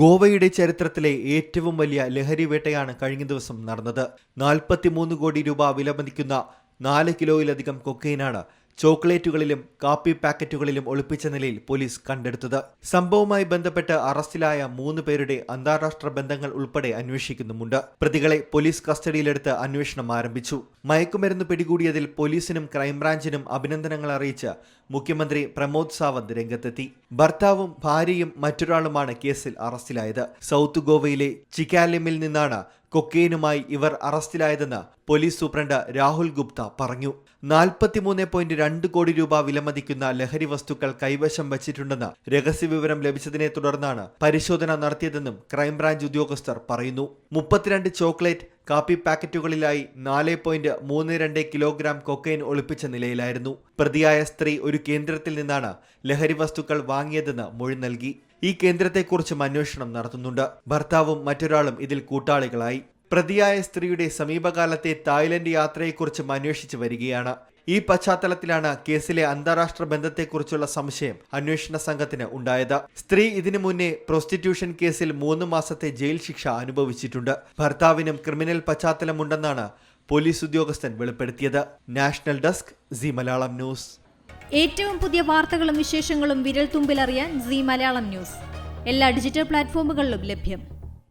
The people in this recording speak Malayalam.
ഗോവയുടെ ചരിത്രത്തിലെ ഏറ്റവും വലിയ ലഹരി വേട്ടയാണ് കഴിഞ്ഞ ദിവസം നടന്നത്. നാൽപ്പത്തിമൂന്ന് കോടി രൂപ വിലമതിക്കുന്ന നാല് കിലോയിലധികം കൊക്കൈനാണ് ചോക്ലേറ്റുകളിലും കാപ്പി പാക്കറ്റുകളിലും ഒളിപ്പിച്ച നിലയിൽ പോലീസ് കണ്ടെടുത്തത്. സംഭവവുമായി ബന്ധപ്പെട്ട് അറസ്റ്റിലായ മൂന്ന് പേരുടെ അന്താരാഷ്ട്ര ബന്ധങ്ങൾ ഉൾപ്പെടെ അന്വേഷിക്കുന്നുമുണ്ട്. പ്രതികളെ പോലീസ് കസ്റ്റഡിയിലെടുത്ത് അന്വേഷണം ആരംഭിച്ചു. മയക്കുമരുന്ന് പിടികൂടിയതിൽ പോലീസിനും ക്രൈംബ്രാഞ്ചിനും അഭിനന്ദനങ്ങൾ അറിയിച്ച് മുഖ്യമന്ത്രി പ്രമോദ് സാവന്ത് രംഗത്തെത്തി. ഭർത്താവും ഭാര്യയും മറ്റൊരാളുമാണ് കേസിൽ അറസ്റ്റിലായത്. സൗത്ത് ഗോവയിലെ ചിക്കാലിമിൽ നിന്നാണ് കൊക്കെയിനുമായി ഇവർ അറസ്റ്റിലായതെന്ന് പോലീസ് സൂപ്രണ്ട് രാഹുൽ ഗുപ്ത പറഞ്ഞു. നാൽപ്പത്തിമൂന്ന് പോയിന്റ് രണ്ട് കോടി രൂപ വിലമതിക്കുന്ന ലഹരി വസ്തുക്കൾ കൈവശം വച്ചിട്ടുണ്ടെന്ന് രഹസ്യവിവരം ലഭിച്ചതിനെ തുടർന്നാണ് പരിശോധന നടത്തിയതെന്നും ക്രൈംബ്രാഞ്ച് ഉദ്യോഗസ്ഥർ പറയുന്നു. മുപ്പത്തിരണ്ട് ചോക്ലേറ്റ് കാപ്പി പാക്കറ്റുകളിലായി നാല് പോയിന്റ് മൂന്ന് രണ്ട് കിലോഗ്രാം കൊക്കൈൻ ഒളിപ്പിച്ച നിലയിലായിരുന്നു. പ്രതിയായ സ്ത്രീ ഒരു കേന്ദ്രത്തിൽ നിന്നാണ് ലഹരി വസ്തുക്കൾ വാങ്ങിയതെന്ന് മൊഴി നൽകി. ഈ കേന്ദ്രത്തെക്കുറിച്ചും അന്വേഷണം നടത്തുന്നുണ്ട്. ഭർത്താവും മറ്റൊരാളും ഇതിൽ കൂട്ടാളികളായി. പ്രതിയായ സ്ത്രീയുടെ സമീപകാലത്തെ തായ്ലൻഡ് യാത്രയെക്കുറിച്ചും അന്വേഷിച്ചു വരികയാണ്. ഈ പശ്ചാത്തലത്തിലാണ് കേസിലെ അന്താരാഷ്ട്ര ബന്ധത്തെക്കുറിച്ചുള്ള സംശയം അന്വേഷണ സംഘത്തിന് ഉണ്ടായത്. സ്ത്രീ ഇതിനു മുന്നേ പ്രോസ്റ്റിറ്റ്യൂഷൻ കേസിൽ മൂന്ന് മാസത്തെ ജയിൽ ശിക്ഷ അനുഭവിച്ചിട്ടുണ്ട്. ഭർത്താവിനും ക്രിമിനൽ പശ്ചാത്തലമുണ്ടെന്നാണ് പോലീസ് ഉദ്യോഗസ്ഥൻ വെളിപ്പെടുത്തിയത്. National desk C Malayalam news. ഏറ്റവും പുതിയ വാർത്തകളും വിശേഷങ്ങളും വിരൽ തുമ്പിലറിയാൻ സി മലയാളം ന്യൂസ്. എല്ലാ ഡിജിറ്റൽ പ്ലാറ്റ്ഫോമുകളിലും ലഭ്യം.